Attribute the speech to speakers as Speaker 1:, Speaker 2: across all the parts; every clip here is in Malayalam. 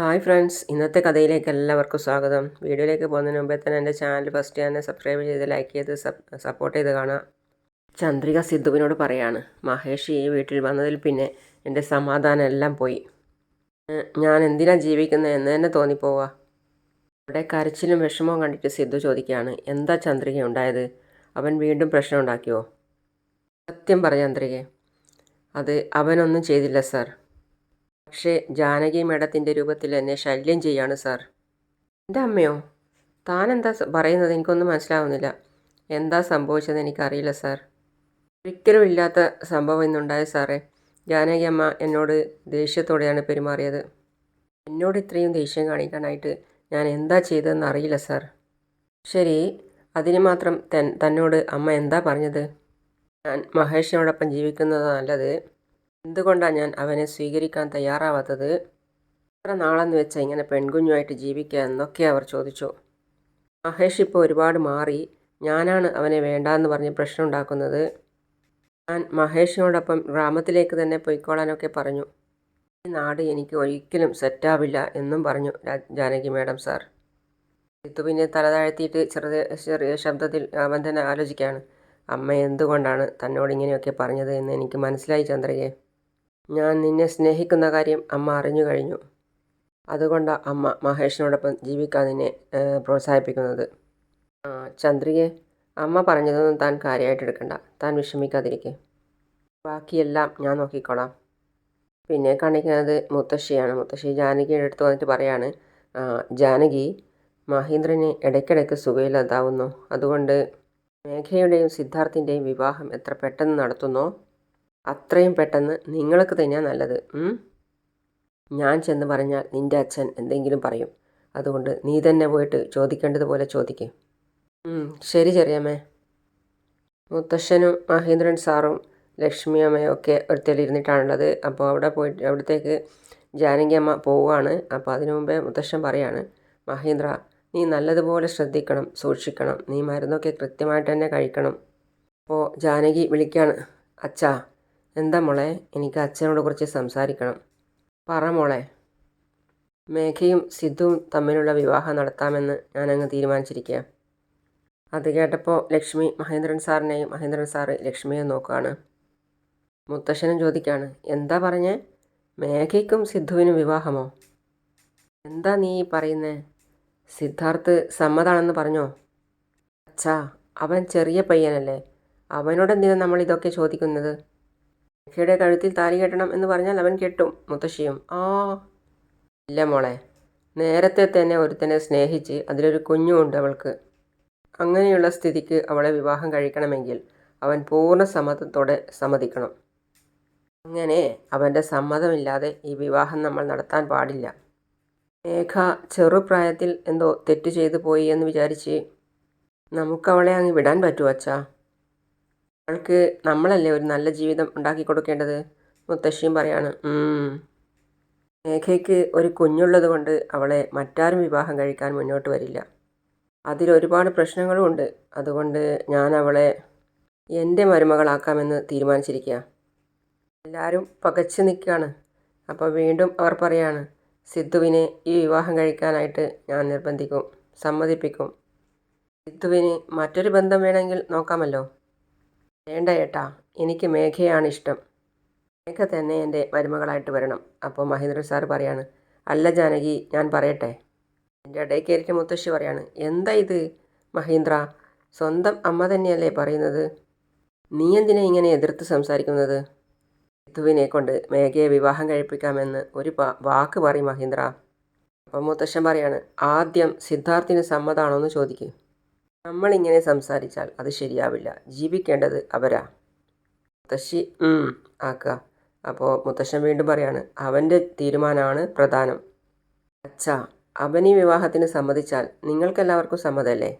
Speaker 1: ഹായ് ഫ്രണ്ട്സ് ഇന്നത്തെ കഥയിലേക്ക് എല്ലാവർക്കും സ്വാഗതം. വീഡിയോയിലേക്ക് പോകുന്നതിന് മുമ്പേ തന്നെ എന്റെ ചാനൽ ഫസ്റ്റ് തന്നെ സബ്സ്ക്രൈബ് ചെയ്ത് ലൈക്ക് ചെയ്ത് സപ്പോർട്ട് ചെയ്ത് കാണാം. ചന്ദ്രിക സിദ്ധുവിനോട് പറയാണ് മഹേഷ് ഈ വീട്ടിൽ വന്നതിൽ പിന്നെ എന്റെ സമാധാനം എല്ലാം പോയി. ഞാൻ എന്തിനാ ജീവിക്കുന്നത് എന്ന് തന്നെ തോന്നിപ്പോവാ. അവിടെ കരച്ചിലും വിഷമവും കണ്ടിട്ട് സിദ്ധു ചോദിക്കുകയാണ് എന്താ ചന്ദ്രിക ഉണ്ടായത്? അവൻ വീണ്ടും പ്രശ്നം ഉണ്ടാക്കിയോ? സത്യം പറ ചന്ദ്രികെ അത് അവനൊന്നും ചെയ്തില്ല സാർ. പക്ഷേ ജാനകി മേഡത്തിന്റെ രൂപത്തിൽ എന്നെ ശല്യം ചെയ്യാണ് സാർ. എന്റെ അമ്മയോ? താൻ എന്താ പറയുന്നത്? എനിക്കൊന്നും മനസ്സിലാവുന്നില്ല. എന്താ സംഭവിച്ചത് എനിക്കറിയില്ല സാർ. ഒരിക്കലും ഇല്ലാത്ത സംഭവം ഇന്നുണ്ടായ സാറേ. ജാനകി അമ്മ എന്നോട് ദേഷ്യത്തോടെയാണ് പെരുമാറിയത്. എന്നോട് ഇത്രയും ദേഷ്യം കാണിക്കാനായിട്ട് ഞാൻ എന്താ ചെയ്തതെന്ന് അറിയില്ല സാർ. ശരി അതിന് മാത്രം തന്നോട് അമ്മ എന്താ പറഞ്ഞത്? ഞാൻ മഹേഷിനോടൊപ്പം ജീവിക്കുന്നത് നല്ലത് എന്തുകൊണ്ടാണ് ഞാൻ അവനെ സ്വീകരിക്കാൻ തയ്യാറാവാത്തത്? എത്ര നാളെന്ന് വെച്ചാൽ ഇങ്ങനെ പെൺകുഞ്ഞുമായിട്ട് ജീവിക്കുക എന്നൊക്കെ അവർ ചോദിച്ചു. മഹേഷ് ഇപ്പോൾ ഒരുപാട് മാറി. ഞാനാണ് അവനെ വേണ്ടാന്ന് പറഞ്ഞ് പ്രശ്നം ഉണ്ടാക്കുന്നത്. ഞാൻ മഹേഷിനോടൊപ്പം ഗ്രാമത്തിലേക്ക് തന്നെ പോയിക്കോളാനൊക്കെ പറഞ്ഞു. ഈ നാട് എനിക്ക് ഒരിക്കലും സെറ്റാവില്ല എന്നും പറഞ്ഞു ജാനകി മാഡം സാർ. ഇത് പിന്നെ തല താഴ്ത്തിയിട്ട് ചെറുത് ചെറിയ ശബ്ദത്തിൽ അവൻ തന്നെ ആലോചിക്കുകയാണ് അമ്മ എന്തുകൊണ്ടാണ് തന്നോട് ഇങ്ങനെയൊക്കെ പറഞ്ഞത് എന്ന് എനിക്ക് മനസ്സിലായി ചന്ദ്രകെ ഞാൻ നിന്നെ സ്നേഹിക്കുന്ന കാര്യം അമ്മ അറിഞ്ഞു കഴിഞ്ഞു. അതുകൊണ്ടാണ് അമ്മ മഹേഷിനോടൊപ്പം ജീവിക്കാൻ നിന്നെ പ്രോത്സാഹിപ്പിക്കുന്നത്. ചന്ദ്രികയെ ചന്ദ്രികെ അമ്മ പറഞ്ഞതൊന്നും താൻ കാര്യമായിട്ട് എടുക്കണ്ട. താൻ വിഷമിക്കാതിരിക്കെ. ബാക്കിയെല്ലാം ഞാൻ നോക്കിക്കോളാം. പിന്നെ കാണിക്കുന്നത് മുത്തശ്ശിയാണ്. മുത്തശ്ശി ജാനകിയുടെ അടുത്ത് വന്നിട്ട് പറയാണ് "ആ, ജാനകി മഹീന്ദ്രന് ഇടയ്ക്കിടയ്ക്ക് സുഖയില്ലാതാവുന്നു അതുകൊണ്ട് മേഘയുടെയും സിദ്ധാർത്ഥിന്റെയും വിവാഹം എത്ര പെട്ടെന്ന് നടത്തുന്നോ? അത്രയും പെട്ടെന്ന് നിങ്ങൾക്ക് തന്നെയാണ് നല്ലത് ഞാൻ ചെന്ന് പറഞ്ഞാൽ നിന്റെ അച്ഛൻ എന്തെങ്കിലും പറയും. അതുകൊണ്ട് നീ തന്നെ പോയിട്ട് ചോദിക്കേണ്ടതുപോലെ ചോദിക്ക്. ശരി ചെറിയമ്മേ. മുത്തശ്ശനും മഹേന്ദ്രൻ സാറും ലക്ഷ്മി അമ്മയും ഒക്കെ ഒരുത്തലിരുന്നിട്ടാണുള്ളത്. അപ്പോൾ അവിടെ പോയിട്ട് അവിടത്തേക്ക് ജാനകി അമ്മ പോവുകയാണ്. അപ്പോൾ അതിനു മുമ്പേ മുത്തശ്ശൻ പറയാണ് മഹേന്ദ്ര നീ നല്ലതുപോലെ ശ്രദ്ധിക്കണം സൂക്ഷിക്കണം. നീ മരുന്നൊക്കെ കൃത്യമായിട്ട് തന്നെ കഴിക്കണം. അപ്പോൾ ജാനകി വിളിക്കുകയാണ് അച്ഛാ എന്താ മോളെ? എനിക്ക് അച്ഛനോട് കുറച്ച് സംസാരിക്കണം. പറ മോളെ. മേഘയും സിദ്ധുവും തമ്മിലുള്ള വിവാഹം നടത്താമെന്ന് ഞാനങ്ങ് തീരുമാനിച്ചിരിക്കുക അത് കേട്ടപ്പോൾ ലക്ഷ്മി മഹേന്ദ്രൻ സാറിനെയും മഹേന്ദ്രൻ സാറ് ലക്ഷ്മിയെ നോക്കുകയാണ് മുത്തശ്ശനും ചോദിക്കുകയാണ് എന്താ പറഞ്ഞേ? മേഘയ്ക്കും സിദ്ധുവിനും വിവാഹമോ? എന്താ നീ പറയുന്നേ? സിദ്ധാർത്ഥ് സമ്മതാണെന്ന് പറഞ്ഞോ? അച്ഛാ അവൻ ചെറിയ പയ്യനല്ലേ. അവനോട് എന്തിനാ നമ്മൾ ഇതൊക്കെ ചോദിക്കുന്നത്? മേഘയുടെ കഴുത്തിൽ താലി കെട്ടണം എന്ന് പറഞ്ഞാൽ അവൻ കെട്ടും മുത്തശ്ശിയും. ആ ഇല്ല മോളെ. നേരത്തെ തന്നെ ഒരുത്തനെ സ്നേഹിച്ച് അതിലൊരു കുഞ്ഞുമുണ്ട് അവൾക്ക്. അങ്ങനെയുള്ള സ്ഥിതിക്ക് അവളെ വിവാഹം കഴിക്കണമെങ്കിൽ അവൻ പൂർണ സമ്മതത്തോടെ സമ്മതിക്കണം. അങ്ങനെ അവന്റെ സമ്മതമില്ലാതെ ഈ വിവാഹം നമ്മൾ നടത്താൻ പാടില്ല. മേഘ ചെറുപ്രായത്തിൽ എന്തോ തെറ്റ് ചെയ്തു പോയി എന്ന് വിചാരിച്ച് നമുക്കവളെ അങ്ങ് വിടാൻ പറ്റുമോ അച്ഛാ. അവൾക്ക് നമ്മളല്ലേ ഒരു നല്ല ജീവിതം ഉണ്ടാക്കി കൊടുക്കേണ്ടത്? മുത്തശ്ശിയും പറയാണ് "ഉം. മേഘയ്ക്ക് ഒരു കുഞ്ഞുള്ളത് കൊണ്ട് അവളെ മറ്റാരും വിവാഹം കഴിക്കാൻ മുന്നോട്ട് വരില്ല. അതിലൊരുപാട് പ്രശ്നങ്ങളും ഉണ്ട്. അതുകൊണ്ട് ഞാൻ അവളെ എന്റെ മരുമകളാക്കാമെന്ന് തീരുമാനിച്ചിരിക്കുക എല്ലാവരും പകച്ചു നിൽക്കുകയാണ് അപ്പോൾ വീണ്ടും അവർ പറയാണ് സിദ്ധുവിനെ ഈ വിവാഹം കഴിക്കാനായിട്ട് ഞാൻ നിർബന്ധിക്കും സമ്മതിപ്പിക്കും. സിദ്ധുവിന് മറ്റൊരു ബന്ധം വേണമെങ്കിൽ നോക്കാമല്ലോ. വേണ്ട ഏട്ടാ എനിക്ക് മേഘയാണ് ഇഷ്ടം മേഘ തന്നെ എന്റെ മരുമകളായിട്ട് വരണം. അപ്പോൾ മഹേന്ദ്രൻ സാർ പറയാണ് അല്ല ജാനകി ഞാൻ പറയട്ടെ. എന്റെ ഇടയിൽ കയറിയിട്ട് മുത്തശ്ശി പറയാണ് എന്താ ഇത് മഹീന്ദ്ര? സ്വന്തം അമ്മ തന്നെയല്ലേ പറയുന്നത്? നീ എന്തിനാ ഇങ്ങനെ എതിർത്ത് സംസാരിക്കുന്നത്? ഋതുവിനെ കൊണ്ട് മേഘയെ വിവാഹം കഴിപ്പിക്കാമെന്ന് ഒരു വാക്ക് പറയും മഹീന്ദ്ര. അപ്പം മുത്തശ്ശൻ പറയാണ് ആദ്യം സിദ്ധാർത്ഥിന് സമ്മതാണോ എന്ന് ചോദിക്കും. നമ്മളിങ്ങനെ സംസാരിച്ചാൽ അത് ശരിയാവില്ല. ജീവിക്കേണ്ടത് അവരാ. മുത്തശ്ശി ആക്കുക അപ്പോൾ മുത്തശ്ശൻ വീണ്ടും പറയാണ് അവന്റെ തീരുമാനമാണ് പ്രധാനം. അച്ഛാ അവൻ ഈ വിവാഹത്തിന് സമ്മതിച്ചാൽ നിങ്ങൾക്കെല്ലാവർക്കും സമ്മതമല്ലേ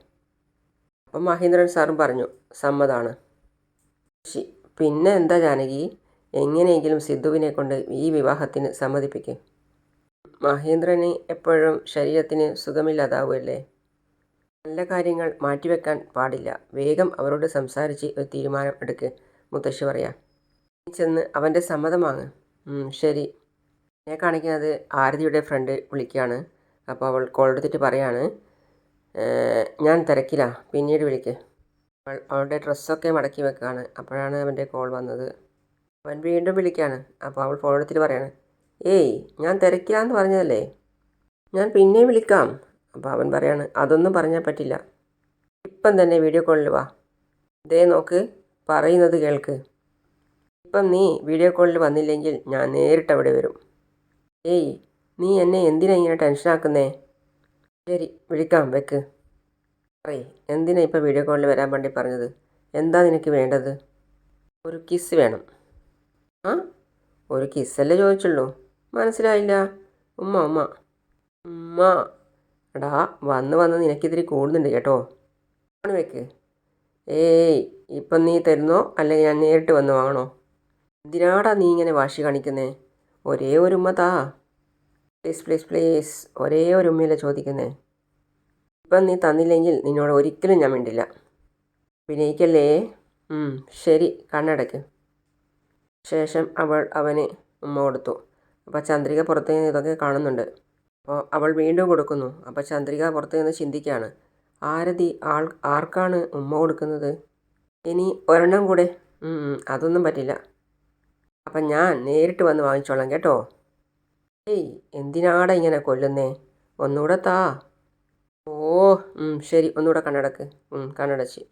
Speaker 1: അപ്പം മഹേന്ദ്രൻ സാറും പറഞ്ഞു സമ്മതാണ്. ശി പിന്നെ എന്താ ജാനകി? എങ്ങനെയെങ്കിലും സിദ്ധുവിനെ കൊണ്ട് ഈ വിവാഹത്തിന് സമ്മതിപ്പിക്കും. മഹേന്ദ്രന് എപ്പോഴും ശരീരത്തിന് സുഖമില്ലാതാവുമല്ലേ നല്ല കാര്യങ്ങൾ മാറ്റിവെക്കാൻ പാടില്ല. വേഗം അവരോട് സംസാരിച്ച് ഒരു തീരുമാനം എടുക്ക് മുത്തശ്ശി പറയാം. ചെന്ന് അവന്റെ സമ്മതം വാങ്ങ്. ശരി. എന്നെ കാണിക്കുന്നത് ആരതിയുടെ ഫ്രണ്ട് വിളിക്കുകയാണ് അപ്പോൾ അവൾ കോൾ എടുത്തിട്ട് പറയാണ് ഞാൻ തിരക്കിലാ. പിന്നീട് വിളിക്ക്. അവൾ അവളുടെ ഡ്രസ്സൊക്കെ മടക്കി വെക്കുകയാണ് അപ്പോഴാണ് അവന്റെ കോൾ വന്നത്. അവൻ വീണ്ടും വിളിക്കുകയാണ് അപ്പോൾ അവൾ ഫോൺ എടുത്തിട്ട് പറയാണ് ഏയ് ഞാൻ തിരക്കിലാന്ന് പറഞ്ഞതല്ലേ? ഞാൻ പിന്നെയും വിളിക്കാം. അപ്പോൾ അവൻ പറയാണ് അതൊന്നും പറഞ്ഞാൽ പറ്റില്ല. ഇപ്പം തന്നെ വീഡിയോ കോളിൽ വാ. ദേ നോക്ക് പറയുന്നത് കേൾക്ക്. ഇപ്പം നീ വീഡിയോ കോളിൽ വന്നില്ലെങ്കിൽ ഞാൻ നേരിട്ട് അവിടെ വരും. ഏയ് നീ എന്നെ എന്തിനാ ഇങ്ങനെ ടെൻഷനാക്കുന്നേ ശരി വിളിക്കാം വെക്ക്. പറയേ എന്തിനാ ഇപ്പോൾ വീഡിയോ കോളിൽ വരാൻ വേണ്ടി പറഞ്ഞത്? എന്താ നിനക്ക് വേണ്ടത്? ഒരു കിസ് വേണം. ആ? ഒരു കിസ്സല്ലേ ചോദിച്ചുള്ളൂ? മനസ്സിലായില്ല. ഉമ്മ ഉമ്മ. ഉമ്മ. എടാ വന്ന് വന്ന് നിനക്കിതിരി കൂടുന്നുണ്ട് കേട്ടോ. ഫോൺ വെക്ക്. ഏയ് ഇപ്പം നീ തരുന്നോ? അല്ലെങ്കിൽ ഞാൻ നേരിട്ട് വന്ന് വാങ്ങണോ? എന്തിനാടാ നീ ഇങ്ങനെ വാശി കാണിക്കുന്നേ? ഒരേ ഒരു ഉമ്മ താ. Please please please. ഒരേ ഒരു ഉമ്മയല്ലേ ചോദിക്കുന്നേ. ഇപ്പം നീ തന്നില്ലെങ്കിൽ നിന്നോട് ഒരിക്കലും ഞാൻ മിണ്ടില്ല. അഭിനയിക്കല്ലേ? ശരി. കണ്ണടയ്ക്ക് ശേഷം അവൾ അവന് ഉമ്മ കൊടുത്തു. അപ്പോൾ ചന്ദ്രിക പുറത്തു ഇതൊക്കെ കാണുന്നുണ്ട്. അപ്പോൾ അവൾ വീണ്ടും കൊടുക്കുന്നു. അപ്പോൾ ചന്ദ്രിക പുറത്തു നിന്ന് ചിന്തിക്കുകയാണ് ആരതി ആൾ ആർക്കാണ് ഉമ്മ കൊടുക്കുന്നത്? ഇനി ഒരെണ്ണം കൂടെ. അതൊന്നും പറ്റില്ല. അപ്പം ഞാൻ നേരിട്ട് വന്ന് വാങ്ങിച്ചോളാം കേട്ടോ. ഏയ് എന്തിനാടാ ഇങ്ങനെ കൊല്ലുന്നേ? ഒന്നുകൂടെ താ. ഓ ശരി. ഒന്നുകൂടെ കണ്ണടക്ക്. കണ്ണടച്ച്.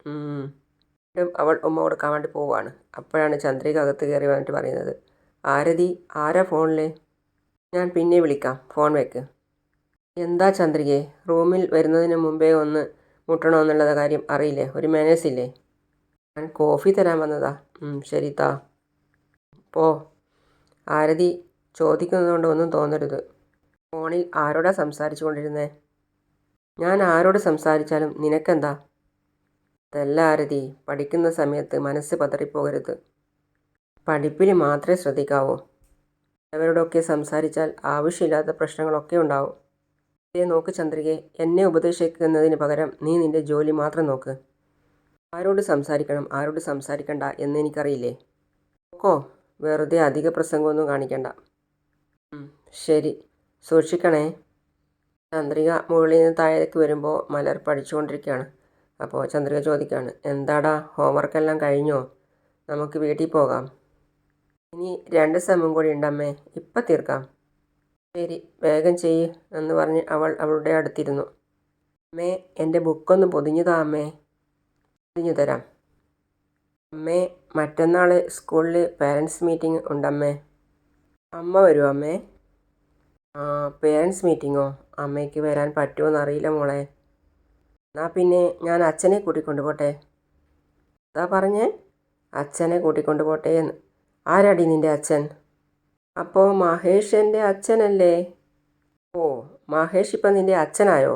Speaker 1: അവൾ ഉമ്മ കൊടുക്കാൻ വേണ്ടി പോവുകയാണ്. അപ്പോഴാണ് ചന്ദ്രിക അകത്ത് കയറി വന്നിട്ട് പറയുന്നത്. ആരതി ആരാ ഫോണിൽ ഞാൻ പിന്നെ വിളിക്കാം. ഫോൺ വെക്ക്. എന്താ ചന്ദ്രികയെ റൂമിൽ വരുന്നതിന് മുമ്പേ ഒന്ന് മുട്ടണോ എന്നുള്ളത് കാര്യം അറിയില്ലേ? ഒരു മാനേഴ്സ് ഞാൻ കോഫി തരാൻ വന്നതാ. ശരി താ. പോ. ആരതി ചോദിക്കുന്നതുകൊണ്ട് ഒന്നും തോന്നരുത്. ഫോണിൽ ആരോടാ സംസാരിച്ചു കൊണ്ടിരുന്നേ ഞാൻ ആരോട് സംസാരിച്ചാലും നിനക്കെന്താ? അതല്ല ആരതി പഠിക്കുന്ന സമയത്ത് മനസ്സ് പതറിപ്പോകരുത്. പഠിപ്പിൽ മാത്രമേ ശ്രദ്ധിക്കാവൂ. അവരോടൊക്കെ സംസാരിച്ചാൽ ആവശ്യമില്ലാത്ത പ്രശ്നങ്ങളൊക്കെ ഉണ്ടാവും. ഇതേ നോക്ക് ചന്ദ്രികെ എന്നെ ഉപദേശിക്കുന്നതിന് പകരം നീ നിന്റെ ജോലി മാത്രം നോക്ക്. ആരോട് സംസാരിക്കണം ആരോട് സംസാരിക്കണ്ട എന്ന് എനിക്കറിയില്ലേ? നോക്കോ വെറുതെ അധിക പ്രസംഗമൊന്നും കാണിക്കണ്ട. ശരി. സൂക്ഷിക്കണേ. ചന്ദ്രിക മുകളിൽ നിന്ന് താഴേക്ക് വരുമ്പോൾ മലർ പഠിച്ചുകൊണ്ടിരിക്കുകയാണ്. അപ്പോൾ ചന്ദ്രിക ചോദിക്കുകയാണ് എന്താടാ ഹോംവർക്കെല്ലാം കഴിഞ്ഞോ? നമുക്ക് വീട്ടിൽ പോകാം. ഇനി രണ്ട് സമയം കൂടി ഉണ്ടമ്മേ ഇപ്പം തീർക്കാം. ശരി വേഗം ചെയ്യ് എന്ന് പറഞ്ഞ് അവൾ അവളുടെ അടുത്തിരുന്നു. അമ്മേ എന്റെ ബുക്കൊന്ന് പൊതിഞ്ഞു താ അമ്മേ. പൊതിഞ്ഞു തരാം. അമ്മേ മറ്റന്നാൾ സ്കൂളിൽ പേരൻസ് മീറ്റിംഗ് ഉണ്ടമ്മേ. അമ്മ വരുമോ അമ്മേ? പേരൻസ് മീറ്റിങ്ങോ അമ്മയ്ക്ക് വരാൻ പറ്റുമോ എന്നറിയില്ല മോളെ. എന്നാൽ പിന്നെ ഞാൻ അച്ഛനെ കൂട്ടിക്കൊണ്ട് പോട്ടെ? എന്താ പറഞ്ഞേ? അച്ഛനെ കൂട്ടിക്കൊണ്ട് പോട്ടെ എന്ന്. ആരാടി നിന്റെ അച്ഛൻ? അപ്പോൾ മഹേഷ് എന്റെ അച്ഛനല്ലേ? ഓ മഹേഷ് ഇപ്പം നിന്റെ അച്ഛനായോ?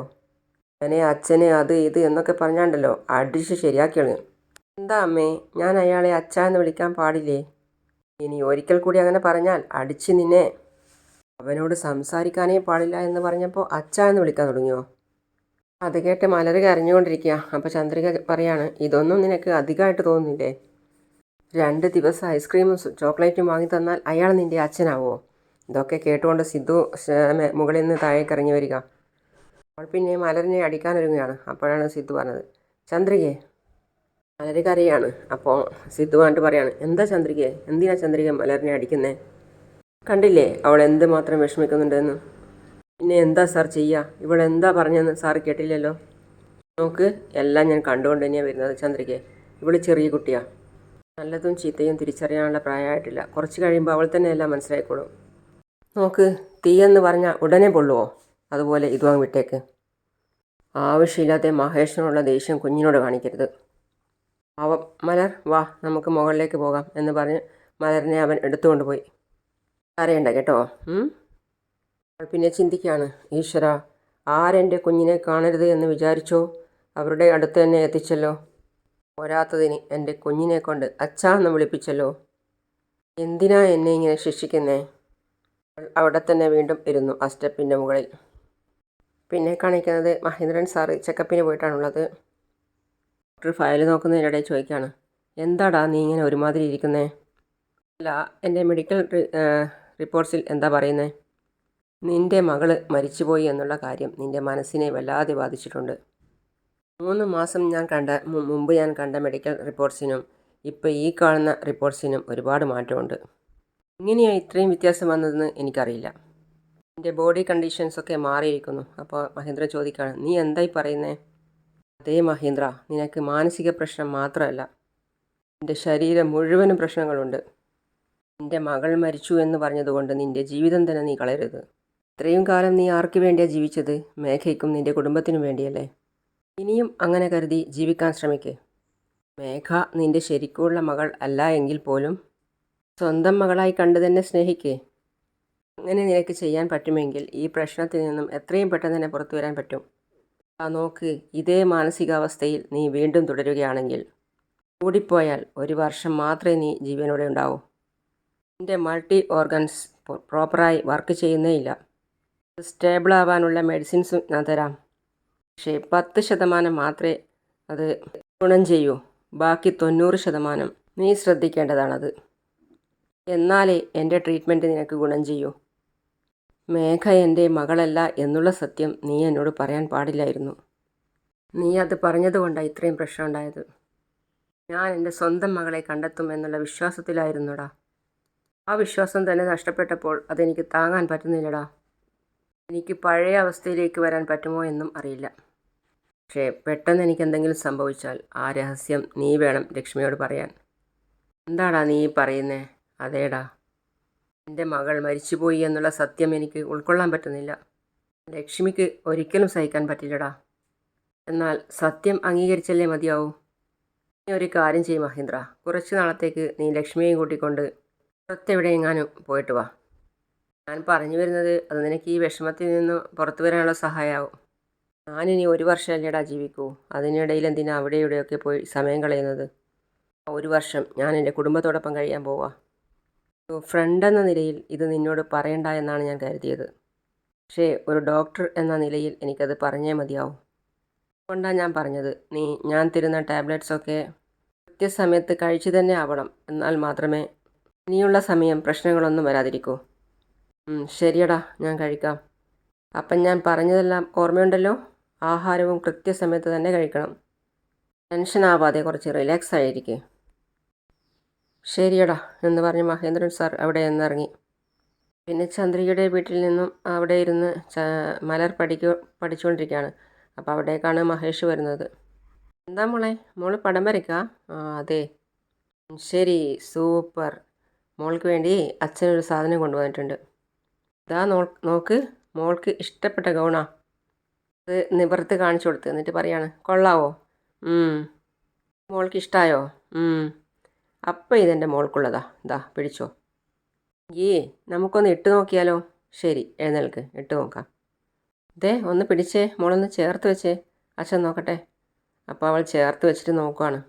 Speaker 1: അങ്ങനെ അച്ഛന് അത് ഇത് എന്നൊക്കെ പറഞ്ഞാണ്ടല്ലോ അടിച്ച് ശരിയാക്കിയാണ് എന്താ അമ്മേ ഞാൻ അയാളെ അച്ഛ എന്ന് വിളിക്കാൻ പാടില്ലേ? ഇനി ഒരിക്കൽ കൂടി അങ്ങനെ പറഞ്ഞാൽ അടിച്ച് നിന്നെ. അവനോട് സംസാരിക്കാനേ പാടില്ല എന്ന് പറഞ്ഞപ്പോൾ അച്ഛ എന്ന് വിളിക്കാൻ തുടങ്ങിയോ? അത് കേട്ട് മലർ കരഞ്ഞുകൊണ്ടിരിക്കുക അപ്പോൾ ചന്ദ്രിക പറയാണ് ഇതൊന്നും നിനക്ക് അധികമായിട്ട് തോന്നുന്നില്ലേ? രണ്ട് ദിവസം ഐസ്ക്രീമും ചോക്ലേറ്റും വാങ്ങി തന്നാൽ അയാൾ നിന്റെ അച്ഛനാവോ? ഇതൊക്കെ കേട്ടുകൊണ്ട് സിദ്ധു മുകളിൽ നിന്ന് താഴേക്ക് ഇറങ്ങി വരിക. അവൾ പിന്നെ മലരിനെ അടിക്കാനൊരുങ്ങുകയാണ് അപ്പോഴാണ് സിദ്ധു പറഞ്ഞത് ചന്ദ്രികയെ മലര് കരയാണ് അപ്പോൾ സിദ്ധു പറഞ്ഞിട്ട് പറയാണ് എന്താ ചന്ദ്രികയെ എന്തിനാ ചന്ദ്രിക മലരിനെ അടിക്കുന്നേ? കണ്ടില്ലേ അവൾ എന്ത് മാത്രം വിഷമിക്കുന്നുണ്ടെന്ന്? പിന്നെ എന്താ സാർ ചെയ്യുക ഇവളെന്താ പറഞ്ഞതെന്ന് സാർ കേട്ടില്ലല്ലോ? നോക്ക് എല്ലാം ഞാൻ കണ്ടുകൊണ്ട് തന്നെയാണ് വരുന്നത് ചന്ദ്രികയെ ഇവിടെ ചെറിയ കുട്ടിയാ. നല്ലതും ചീത്തയും തിരിച്ചറിയാനുള്ള പ്രായമായിട്ടില്ല. കുറച്ച് കഴിയുമ്പോൾ അവൾ തന്നെ എല്ലാം മനസ്സിലായിക്കോളും. നോക്ക് തീയെന്ന് പറഞ്ഞാൽ ഉടനെ പൊള്ളുവോ? അതുപോലെ ഇതുവാങ് വിട്ടേക്ക്. ആവശ്യമില്ലാത്ത മഹേഷിനോടുള്ള ദേഷ്യം കുഞ്ഞിനോട് കാണിക്കരുത്. അവ മലർ വാ നമുക്ക് മുകളിലേക്ക് പോകാം എന്ന് പറഞ്ഞ് മലറിനെ അവൻ എടുത്തുകൊണ്ട് പോയി. അറിയണ്ട കേട്ടോ? പിന്നെ ചിന്തിക്കുകയാണ് ഈശ്വര ആരെന്റെ കുഞ്ഞിനെ കാണരുത് എന്ന് വിചാരിച്ചോ? അവരുടെ അടുത്ത് തന്നെ എത്തിച്ചല്ലോ. പോരാത്തതിന് എന്റെ കുഞ്ഞിനെ കൊണ്ട് അച്ഛാ എന്ന് വിളിപ്പിച്ചല്ലോ. എന്തിനാ എന്നെ ഇങ്ങനെ ശിക്ഷിക്കുന്നേ? അവിടെ തന്നെ വീണ്ടും ഇരുന്നു ആ സ്റ്റെപ്പിന്റെ മുകളിൽ. പിന്നെ കാണിക്കുന്നത് മഹേന്ദ്രൻ സാറ് ചെക്കപ്പിന് പോയിട്ടാണുള്ളത്. ഡോക്ടർ ഫയൽ നോക്കുന്നതിനിടെ ചോദിക്കുകയാണ് എന്താടാ നീ ഇങ്ങനെ ഒരുമാതിരി ഇരിക്കുന്നേ? അല്ല എന്റെ മെഡിക്കൽ റിപ്പോർട്ട്സിൽ എന്താ പറയുന്നത് നിന്റെ മകൾ മരിച്ചുപോയി എന്നുള്ള കാര്യം നിന്റെ മനസ്സിനെ വല്ലാതെ ബാധിച്ചിട്ടുണ്ട്. മൂന്ന് മാസം ഞാൻ കണ്ട മുമ്പ് ഞാൻ കണ്ട മെഡിക്കൽ റിപ്പോർട്ട്സിനും ഇപ്പോൾ ഈ കാണുന്ന റിപ്പോർട്ട്സിനും ഒരുപാട് മാറ്റമുണ്ട്. ഇങ്ങനെയാണ് ഇത്രയും വ്യത്യാസം വന്നതെന്ന് എനിക്കറിയില്ല. എന്റെ ബോഡി കണ്ടീഷൻസൊക്കെ മാറിയിരിക്കുന്നു. അപ്പോൾ മഹേന്ദ്ര ചോദിക്കുകയാണ് നീ എന്തായി പറയുന്നേ? അതേ മഹേന്ദ്ര നിനക്ക് മാനസിക പ്രശ്നം മാത്രമല്ല. എന്റെ ശരീരം മുഴുവനും പ്രശ്നങ്ങളുണ്ട്. എന്റെ മകൾ മരിച്ചു എന്ന് പറഞ്ഞതുകൊണ്ട് നിന്റെ ജീവിതം തന്നെ നീ കളയരുത്. ഇത്രയും കാലം നീ ആർക്ക് വേണ്ടിയാണ് ജീവിച്ചത്? മേഘയ്ക്കും നിന്റെ കുടുംബത്തിനും വേണ്ടിയല്ലേ? ഇനിയും അങ്ങനെ കരുതി ജീവിക്കാൻ ശ്രമിക്കേ. മേഘ നിന്റെ ശരിക്കുള്ള മകൾ അല്ല എങ്കിൽ പോലും സ്വന്തം മകളായി കണ്ടു തന്നെ സ്നേഹിക്കേ. അങ്ങനെ നിനക്ക് ചെയ്യാൻ പറ്റുമെങ്കിൽ ഈ പ്രശ്നത്തിൽ നിന്നും എത്രയും പെട്ടെന്ന് തന്നെ പുറത്തു വരാൻ പറ്റും. ആ നോക്ക് ഇതേ മാനസികാവസ്ഥയിൽ നീ വീണ്ടും തുടരുകയാണെങ്കിൽ കൂടിപ്പോയാൽ ഒരു വർഷം മാത്രമേ നീ ജീവനോടെ ഉണ്ടാവൂ. നിന്റെ മൾട്ടി ഓർഗൻസ് പ്രോപ്പറായി വർക്ക് ചെയ്യുന്നേ ഇല്ല. സ്റ്റേബിൾ ആവാനുള്ള മെഡിസിൻസും ഞാൻ തരാം. പക്ഷേ പത്ത് ശതമാനം മാത്രമേ അത് ഗുണം ചെയ്യൂ. ബാക്കി തൊണ്ണൂറ് ശതമാനം നീ ശ്രദ്ധിക്കേണ്ടതാണത്. എന്നാലേ എന്റെ ട്രീറ്റ്മെന്റ് നിനക്ക് ഗുണം ചെയ്യൂ. മേഘ എന്റെ മകളല്ല എന്നുള്ള സത്യം നീ എന്നോട് പറയാൻ പാടില്ലായിരുന്നു. നീ അത് പറഞ്ഞതുകൊണ്ടാണ് ഇത്രയും പ്രശ്നം ഉണ്ടായത്. ഞാൻ എന്റെ സ്വന്തം മകളെ കണ്ടെത്തും എന്നുള്ള വിശ്വാസത്തിലായിരുന്നുടാ. ആ വിശ്വാസം തന്നെ നഷ്ടപ്പെട്ടപ്പോൾ അതെനിക്ക് താങ്ങാൻ പറ്റുന്നില്ലടാ. എനിക്ക് പഴയ അവസ്ഥയിലേക്ക് വരാൻ പറ്റുമോ എന്നും അറിയില്ല. പക്ഷേ പെട്ടെന്ന് എനിക്ക് എന്തെങ്കിലും സംഭവിച്ചാൽ ആ രഹസ്യം നീ വേണം ലക്ഷ്മിയോട് പറയാൻ. എന്താടാ നീ പറയുന്നേ? അതേടാ. എന്റെ മകൾ മരിച്ചുപോയി എന്നുള്ള സത്യം എനിക്ക് ഉൾക്കൊള്ളാൻ പറ്റുന്നില്ല. ലക്ഷ്മിക്ക് ഒരിക്കലും സഹിക്കാൻ പറ്റില്ലടാ. എന്നാൽ സത്യം അംഗീകരിച്ചല്ലേ മതിയാവൂ? നീ ഒരു കാര്യം ചെയ്യും മഹീന്ദ്ര. കുറച്ച് നാളത്തേക്ക് നീ ലക്ഷ്മിയെയും കൂട്ടിക്കൊണ്ട് പുറത്തെവിടെയെങ്ങാനും പോയിട്ട് വാ. ഞാൻ പറഞ്ഞു വരുന്നത് അത് നിനക്ക് ഈ വിഷമത്തിൽ നിന്ന് പുറത്തു വരാനുള്ള സഹായമാവും ഞാനിനി ഒരു വർഷം അല്ലേടാ ജീവിക്കൂ. അതിനിടയിൽ എന്തിനാ അവിടെ ഇവിടെയൊക്കെ പോയി സമയം കളയുന്നത്? ഒരു വർഷം ഞാൻ എന്റെ കുടുംബത്തോടൊപ്പം കഴിയാൻ പോവാ. ഫ്രണ്ട് എന്ന നിലയിൽ ഇത് നിന്നോട് പറയണ്ട എന്നാണ് ഞാൻ കരുതിയത്. പക്ഷേ ഒരു ഡോക്ടർ എന്ന നിലയിൽ എനിക്കത് പറഞ്ഞേ മതിയാവും. അതുകൊണ്ടാണ് ഞാൻ പറഞ്ഞത്. നീ ഞാൻ തരുന്ന ടാബ്ലറ്റ്സൊക്കെ കൃത്യസമയത്ത് കഴിച്ചു തന്നെ ആവണം. എന്നാൽ മാത്രമേ ഇനിയുള്ള സമയം പ്രശ്നങ്ങളൊന്നും വരാതിരിക്കൂ. ശരിയടാ ഞാൻ കഴിക്കാം. അപ്പം ഞാൻ പറഞ്ഞതെല്ലാം ഓർമ്മയുണ്ടല്ലോ? ആഹാരവും കൃത്യസമയത്ത് തന്നെ കഴിക്കണം. ടെൻഷൻ ആവാതെ കുറച്ച് റിലാക്സ് ആയിരിക്കേ. ശരിയടാ എന്ന് പറഞ്ഞ് മഹേന്ദ്രൻ സാർ അവിടെ നിന്നിറങ്ങി. പിന്നെ ചന്ദ്രികയുടെ വീട്ടിൽ നിന്നും അവിടെ ഇരുന്ന് മലർ പഠിക്കു പഠിച്ചുകൊണ്ടിരിക്കുകയാണ് അപ്പോൾ അവിടേക്കാണ് മഹേഷ് വരുന്നത്. എന്താ മോളെ? മോൾ പടം വരയ്ക്കാ? ആ അതെ. ശരി സൂപ്പർ. മോൾക്ക് വേണ്ടി അച്ഛനൊരു സാധനം കൊണ്ടുവന്നിട്ടുണ്ട്. ഇതാ നോ നോക്ക് മോൾക്ക് ഇഷ്ടപ്പെട്ട ഗൗണാ. അത് നിവർത്ത് കാണിച്ചു കൊടുത്ത്. എന്നിട്ട് പറയാണ് കൊള്ളാവോ. മോൾക്ക് ഇഷ്ടമായോ അപ്പം ഇതെന്റെ മോൾക്കുള്ളതാ. ഇതാ പിടിച്ചോ. ഏ നമുക്കൊന്ന് ഇട്ട് നോക്കിയാലോ? ശരി എഴുന്നേൽക്ക്. ഇട്ട് നോക്കാം. ദേ ഒന്ന് പിടിച്ചേ. മോളൊന്ന് ചേർത്ത് വെച്ചേ. അച്ഛൻ നോക്കട്ടെ. അപ്പോൾ അവൾ ചേർത്ത് വെച്ചിട്ട് നോക്കുവാണ്.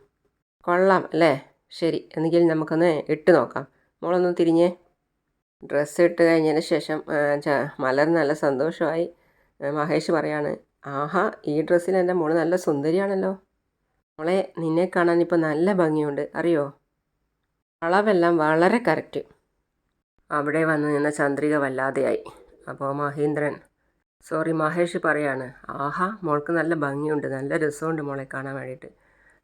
Speaker 1: കൊള്ളാം അല്ലേ? ശരി എന്നെങ്കിൽ നമുക്കൊന്ന് ഇട്ട് നോക്കാം. മോളൊന്ന് തിരിഞ്ഞേ. ഡ്രസ്സ് ഇട്ട് കഴിഞ്ഞതിന് ശേഷം മലർ നല്ല സന്തോഷമായി. മഹേഷ് പറയാണ് ആഹാ ഈ ഡ്രസ്സിൽ എന്റെ മോൾ നല്ല സുന്ദരിയാണല്ലോ. മോളെ നിന്നെ കാണാൻ ഇപ്പോൾ നല്ല ഭംഗിയുണ്ട്. അറിയോ? അളവെല്ലാം വളരെ കറക്റ്റ് അവിടെ വന്നു നിന്ന ചന്ദ്രിക വല്ലാതെയായി. അപ്പോൾ മഹേന്ദ്രൻ സോറി മഹേഷ് പറയാണ് ആഹാ മോൾക്ക് നല്ല ഭംഗിയുണ്ട്. നല്ല രസമുണ്ട് മോളെ കാണാൻ വേണ്ടിയിട്ട്.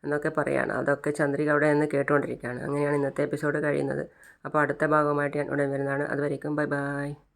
Speaker 1: എന്നൊക്കെ പറയുകയാണ് അതൊക്കെ ചന്ദ്രിക അവിടെ നിന്ന് കേട്ടുകൊണ്ടിരിക്കുകയാണ്. അങ്ങനെയാണ് ഇന്നത്തെ എപ്പിസോഡ് കഴിയുന്നത്. അപ്പോൾ അടുത്ത ഭാഗവുമായിട്ട് ഞാൻ ഉടൻ വരുന്നതാണ്. അതുവരേക്കും ബൈ ബൈ.